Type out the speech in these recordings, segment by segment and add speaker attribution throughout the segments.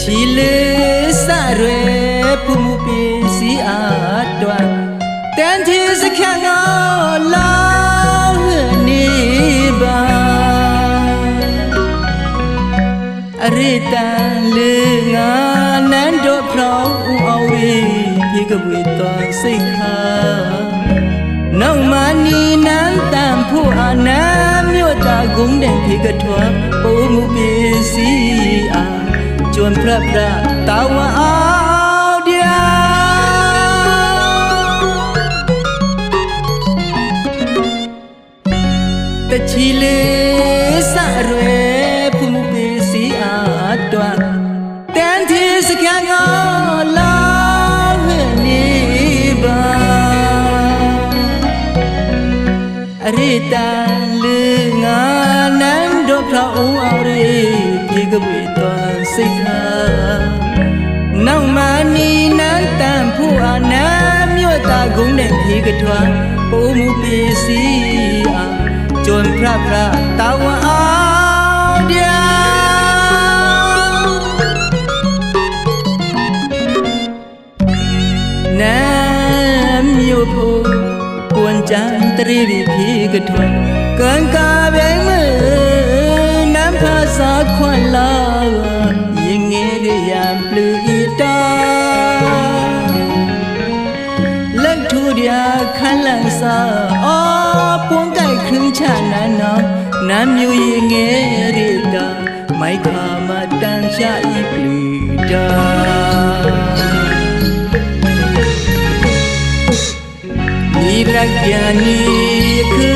Speaker 1: ချီလေးစရွယ်ဖူမှုပစ္စည်းအားတွာတန်တီစခန့်ငါလာနေပါအရိတန်လေငါနန်းတော်ဖြောင်းဦးအောင်ဝေးပြေကပွေတော်စိတ်ခါနောက်မနီနန်းတန်ဖို့အာနမ်းမြို့တာဂုံးတဲ့ဖေကထွားပိုးမှုပစ္စည်းအား ကျွန်းပြပြတောင်းအောင်တရားတချီလေးစရွယ်ပူမူပေးစီအားတော်တန်တီစကံကလာဟနေပါအရိတာလေငါနန်းတို့ဖလာအောင်အောင်ရေ မနီနန်းတန်ဖို့အနာမြို့တာဂုံးနဲ့ဖေကထွားပိုးမှုပစ္စည်းအားကျွန်းဖရာဖရာတာဝအောင်တရားနမ်းမြို့ဖို့ကွန်ကြံတရီရီဖြေကထွန်းကန်ကာပြိုင်မနမ်းဖာစာခွန်လာရင်ငယ်ရရံပလူ နော်နမ်းမြို့ရင်ငယ်ရတာမိုက်ခါမတန်ရှာဤပလူတာနိရကြနီခု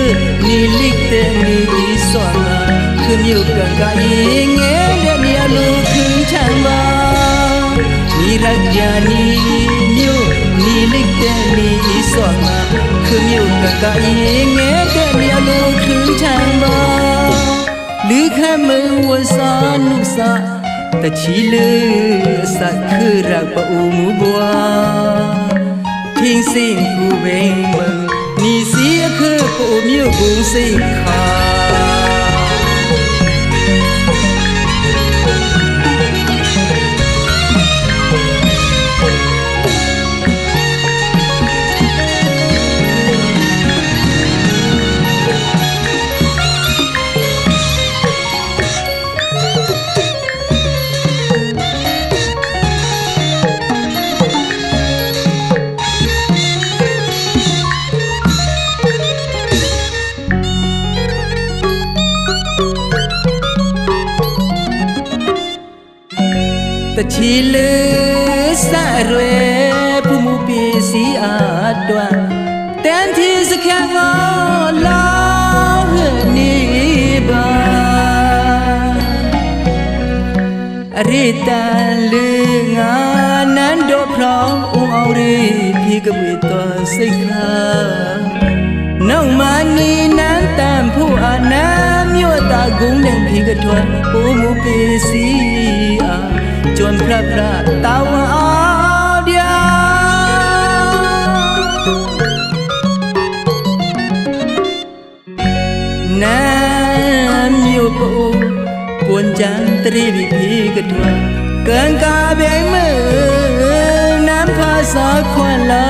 Speaker 1: နိလိကတဲ့နိဒီဆောနာခမြို့ကကရင်ငယ်တဲ့မြတ်လူခင်းချမ်းပါနိရကြနီမြို့နိလိကတဲ့နိဒီဆောနာခမြို့ကကရင်ငယ်တဲ့မြတ်လူခင်းချမ်းပါ လူခမဝဆာနုစာတချီလေစခရပအူမူဘွာဖင်းစင်ကူဘဲမနီစီအခပအူမြို့ဘုံစိခါ တချီလေစရွယ်ဖူမှုပစ္စည်းအားတွာတန်တီစခန့်ငါလာနေပါအရိတန်လေငါနန်းတော်ဖြောင်းဦးအောင်ရေပြေကပွေတော်စိတ်ခါနောက်မနီနန်းတန်ဖို့အနာမြို့တာ ဂုံးနဲ့ဖေကထွန်းပိုးမှုပစ္စည်းအား จนพระพระตาวาเดียวน้ำอยู่ปูปวนจันตรีวิพีกระทวเกินกาเบงมือน้ำภาษาควันลา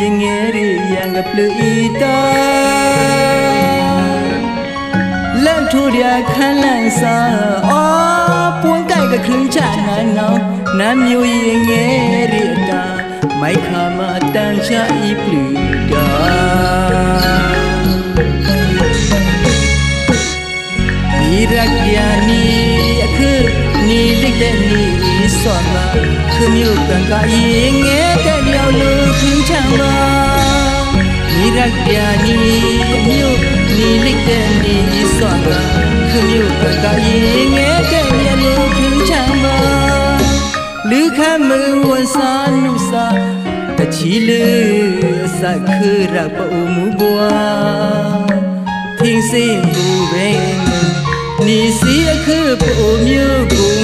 Speaker 1: ยังเงรียังกับลืออีตา လက် ထူရခန်းလန့်စာအော်ပွန်းကြိုက်ကခင်းချနိုင်နော်နမ်းမျိုးရင်ငယ်ရတာမိုက်ခါမတန်ချဤပလူတာမိရကြနီအခနီလိတ်တဲ့နီဆောနာခမျိုးကံကရင်ငယ်တဲ့မြောက်လူခင်းချမ်းပါမိရကြနီမြို့ နီလိတ်တဲ့နေစွာပါခမျိုးပကရေငဲတဲ့ရလေးထူးချမ်းပါလူခမဝန်စားနုစားတချီလေးစခရပအူမူဘွာသင်စင်ဘူးပဲနီစီအခပအူမျိုးကို